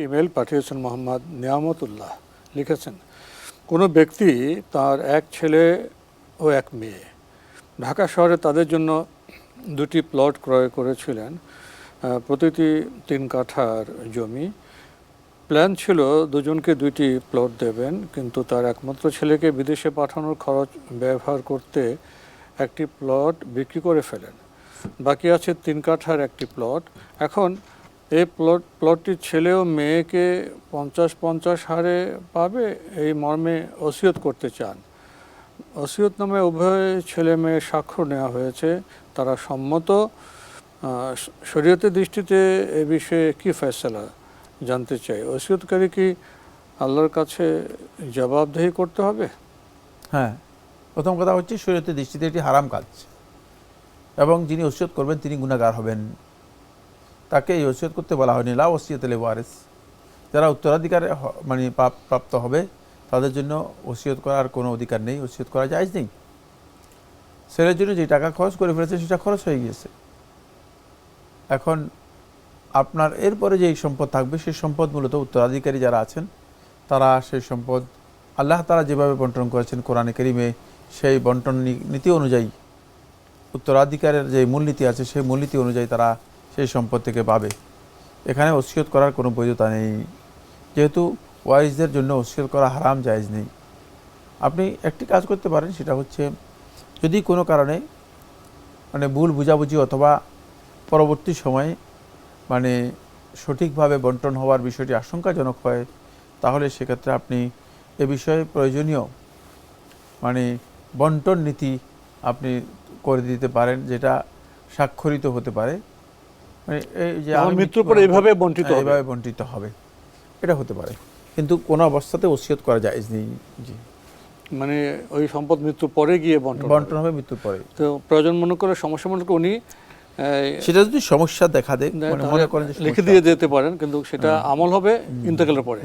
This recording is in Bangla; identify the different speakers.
Speaker 1: ইমেল পাঠিয়েছেন মোহাম্মদ নিয়ামতুল্লাহ। লিখেছেন, কোনো ব্যক্তি তার এক ছেলে ও এক মেয়ে। ঢাকা শহরে তাদের জন্য দুটি প্লট ক্রয় করেছিলেন প্রতিটি তিন কাঠার জমি। প্ল্যান ছিল দুজনকে দুইটি প্লট দেবেন, কিন্তু তার একমাত্র ছেলেকে বিদেশে পাঠানোর খরচ ব্যবহার করতে একটি প্লট বিক্রি করে ফেলেন। বাকি আছে তিন কাঠার একটি প্লট। এখন এই প্লট প্লটটির ছেলে ও মেয়েকে পঞ্চাশ পঞ্চাশ হারে পাবে এই মর্মে ওসিয়ত করতে চান। ওসিয়ত নামে উভয় ছেলে মেয়ে স্বাক্ষর নেওয়া হয়েছে। তারা সম্মত শরীয়তের দৃষ্টিতে এ বিষয়ে কি ফয়সলা জানতে চাই? ওসিয়তকারী কি আল্লাহর কাছে জবাবদেহি করতে হবে?
Speaker 2: হ্যাঁ প্রথম কথা হচ্ছে শরীয়তের দৃষ্টিতে এটি হারাম কাজ। এবং যিনি ওসিয়ত করবেন তিনি গুণাগার হবেন। তাকে এই ওসিয়ত করতে বলা হয়নি। লা ওসিয়ত এলে ওয়ারেস। যারা উত্তরাধিকারে মানে প্রাপ্ত হবে, তাদের জন্য ওসিয়ত করার কোনো অধিকার নেই, ওসিয়ত করা যায় নেই। ছেলের জন্য যে টাকা খরচ করে ফেলেছে, সেটা খরচ হয়ে গিয়েছে। এখন আপনার এরপরে যে সম্পদ থাকবে, সেই সম্পদ মূলত উত্তরাধিকারী যারা আছেন, তারা সেই সম্পদ আল্লাহ তারা যেভাবে বন্টন করেছেন কোরআনে করিমে, সেই বন্টন নীতি অনুযায়ী, উত্তরাধিকারের যে মূলনীতি আছে, সেই মূলনীতি অনুযায়ী তারা সেই সম্পদ থেকে পাবে। এখানে ওসিয়ত করার কোনো বৈধতা নেই। যেহেতু ওয়াইজদের জন্য ওসিয়ত করা হারাম, জায়েজ নেই। আপনি একটি কাজ করতে পারেন, সেটা হচ্ছে যদি কোনো কারণে মানে ভুল বুঝাবুঝি অথবা পরবর্তী সময়ে মানে সঠিকভাবে বন্টন হওয়ার বিষয়টি আশঙ্কাজনক হয়, তাহলে সেক্ষেত্রে আপনি এ বিষয়ে প্রয়োজনীয় মানে বন্টন নীতি আপনি করে দিতে পারেন, যেটা স্বাক্ষরিত হতে পারে।
Speaker 1: মৃত্যুর পরে এইভাবে বন্টিত
Speaker 2: হ্যাঁ, এইভাবে বন্টিত হবে। এটা হতে পারে। কিন্তু কোনো অবস্থাতে ওসিয়ত করা যায় নেই জি।
Speaker 1: মানে ওই সম্পদ মৃত্যুর পরে গিয়ে বন্টন
Speaker 2: বন্টন হবে মৃত্যুর পরে।
Speaker 1: তো প্রয়োজন মনে করে সমস্যা মনে করে উনি
Speaker 2: সেটা যদি সমস্যা দেখা দেয় মানে মনে করেন
Speaker 1: লিখে দিয়ে যেতে পারেন কিন্তু সেটা আমল হবে ইন্তেকালের পরে।